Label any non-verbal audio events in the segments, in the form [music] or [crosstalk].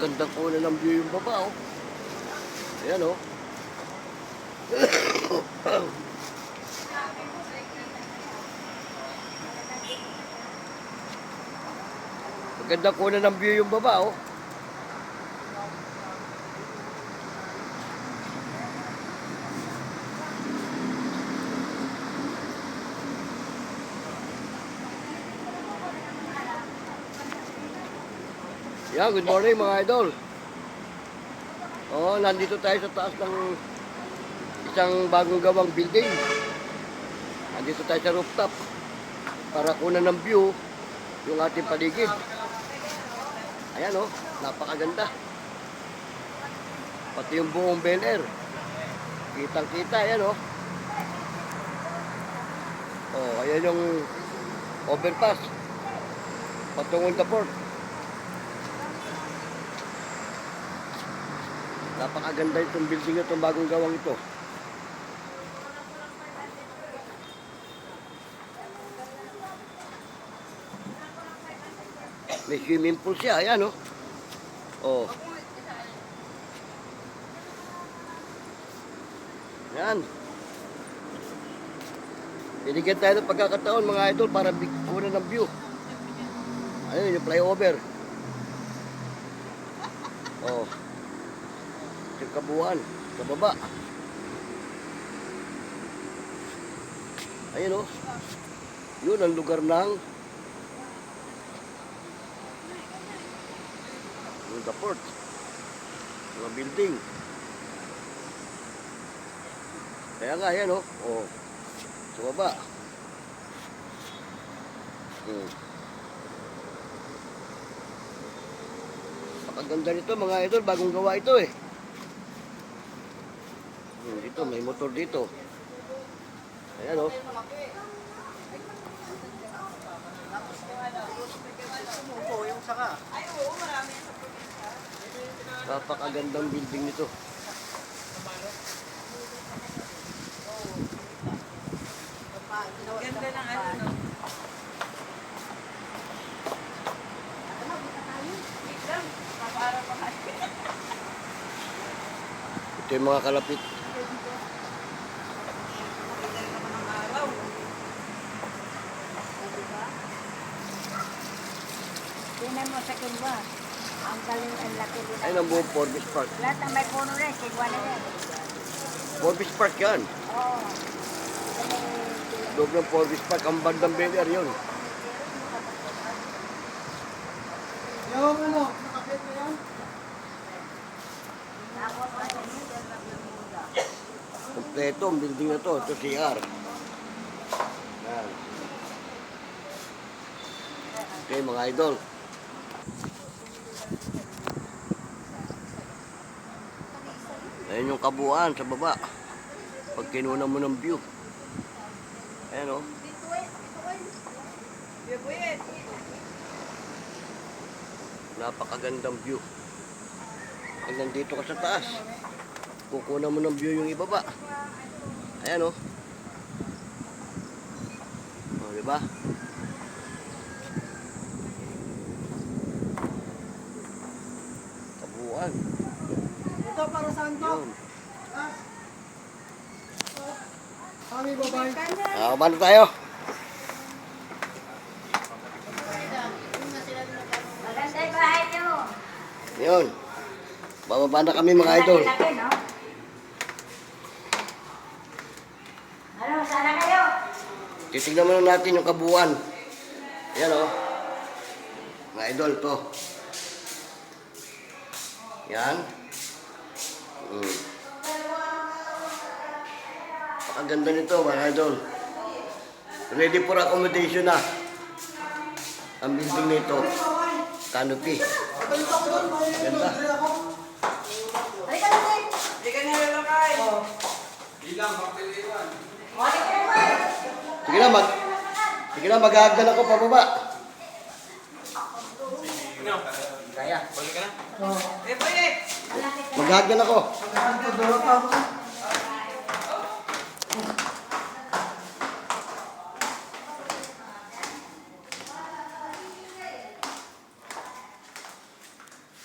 Ganda ko na ng view yung baba, oh. Ayan, oh. [coughs] Ko na ng view yung baba, oh. Yeah, good morning mga idol. Oh, nandito tayo sa taas ng isang bagong gawang building. Nandito tayo sa rooftop para kunan ng view yung ating paligid. Ayan oh, napakaganda. Pati yung buong Bel Air. Kitang kita, ayan oh. Oh, ayan yung overpass. Patungong the port. Napakaganda itong building na itong bagong gawang ito. May swimming pool siya, ayan oh. Oh. Yan. Binigyan tayo ng pagkakataon mga idol para kunan ng view. Ayun yung flyover. Oh. Yung kabuuan, sa baba. Ayun oh. Yun ang lugar ng yung the port. Mga building. Kaya nga, yan oh. Oh. Sa baba. Hmm. Napakaganda nito mga idol, bagong gawa ito eh. Hmm, dito, may motor dito. Ayan oh. Yung saka. Napakagandang building nito. Ganda ng ano, no? Ito yung mga kalapit. Tingnan mo sa Kilwa. Ang galing, ang laki din. Ayun ang buong Forbes Park. Lahat ng may puno rin, Kilwa na rin. Forbes Park yan. Oo. Loob ng Forbes Park, ang bandang Air yun. Yung ano, nakapit na yan? Kompleto ang building na to. Ito CR. Yan. Okay mga idol. Ayan yung kabuuan sa baba. Pag kinuna mo ng view. Ayan o. Napakagandang view. Pag nandito ka sa taas, kukunan mo ng view yung ibaba. Ayan o. O, di ba? Kabuuan. Ito para saan to? Yun. Kami babae. Ah, paano tayo? Maganda yung bahay niyo. Yun. Bababa na kami mga idol. Ano, sana kayo? Titignan muna natin yung kabuuan. Ayan o. Mga idol to. Yan. Mm. Pakaganda nito mga idol. Ready for accommodation na. Ang building nito. Canopy. Ganda. Na, ka na. Sige na, mag... Sige na, mag-aagdan ako pababa. Kaya. Eh, pwede. Mag-aagdan ako. To, Dorota?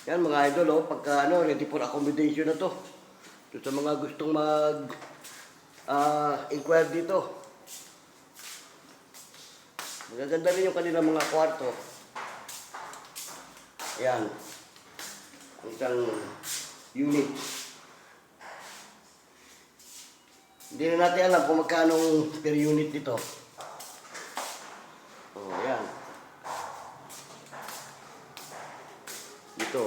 Yan mga idol, oh, pagka ano, ready for accommodation na to. Ito sa mga gustong mag ah inquire dito. Magaganda rin yung kanilang mga kwarto. Yan. Ang isang unit. Hindi na natin alam kung magkano per unit dito. Oh, yan. Dito.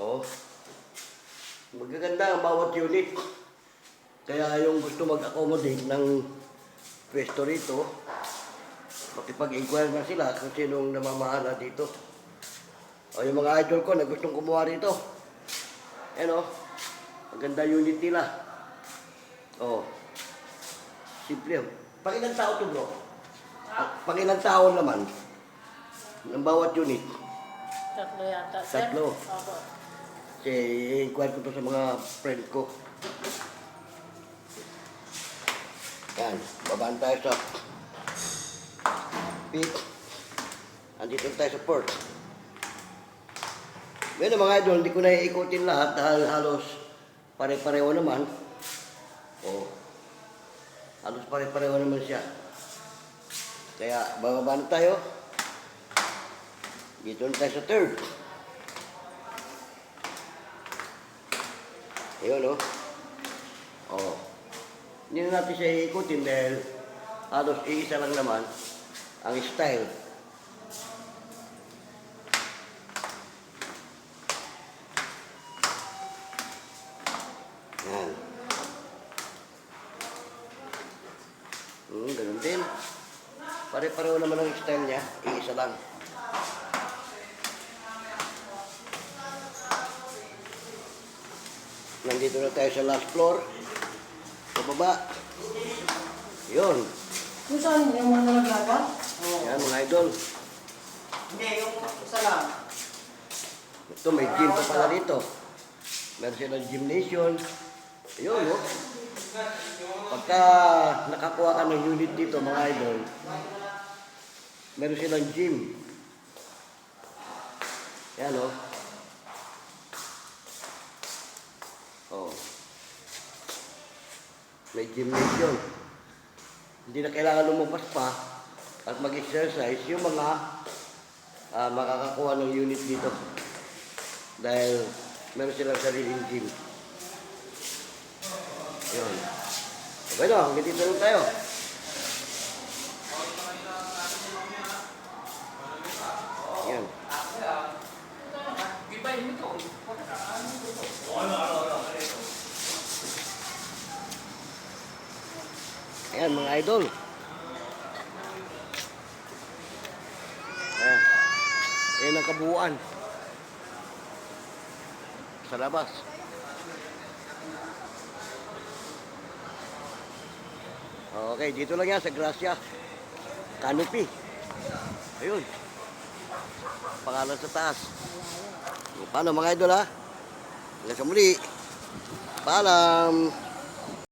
Oh. Magaganda ang bawat unit. Kaya yung gusto mag-accommodate ng pwesto rito, makipag-inquire na sila kung sinong namamahala dito. O yung mga idol ko na gustong kumuha rito. Ayan o. Ang ganda unit nila. O. Simple. Pangilang tao to bro? Pa- Pangilang tao naman? Ng bawat unit. Tatlo yata. Tatlo. Opo. Kasi i-inquire ko to sa mga friend ko. Yan, babaan tayo sa peak. Andito tayo sa port. Ngayon mga idol, hindi ko na iikutin lahat dahil halos pare-pareho naman. O, halos pare-pareho naman siya. Kaya bababa na tayo. Dito na tayo sa third. Ayun, oh. Oh. Hindi na natin siya iikutin dahil halos iisa lang naman ang style. Yan. Hmm, ganun din. Pare-pareho naman ang style niya. Iisa lang. Nandito na tayo sa last floor. Sa baba. Yun. Kung saan yung mga nalaglaban? Yan mga idol. Hindi, yung isa lang. Ito may gym pa pala dito. Meron silang gymnasium. Ayun, oh. Pagka nakakuha ka ng unit dito, mga idol, meron silang gym. Yan, oh. Oh. May gymnasium. Hindi na kailangan lumabas pa at mag-exercise yung mga ah, makakakuha ng unit dito. Dahil meron silang sariling gym. Yun. Okay na, hanggang dito lang tayo. Yan. Ayan mga idol. Ayan. Ayan ang kabuuan. Sa labas. Okay, dito lang yan sa Gracia. Canopy. Ayun. Pangalan sa taas. Paano mga idol ha? Hanggang sa muli. Paalam.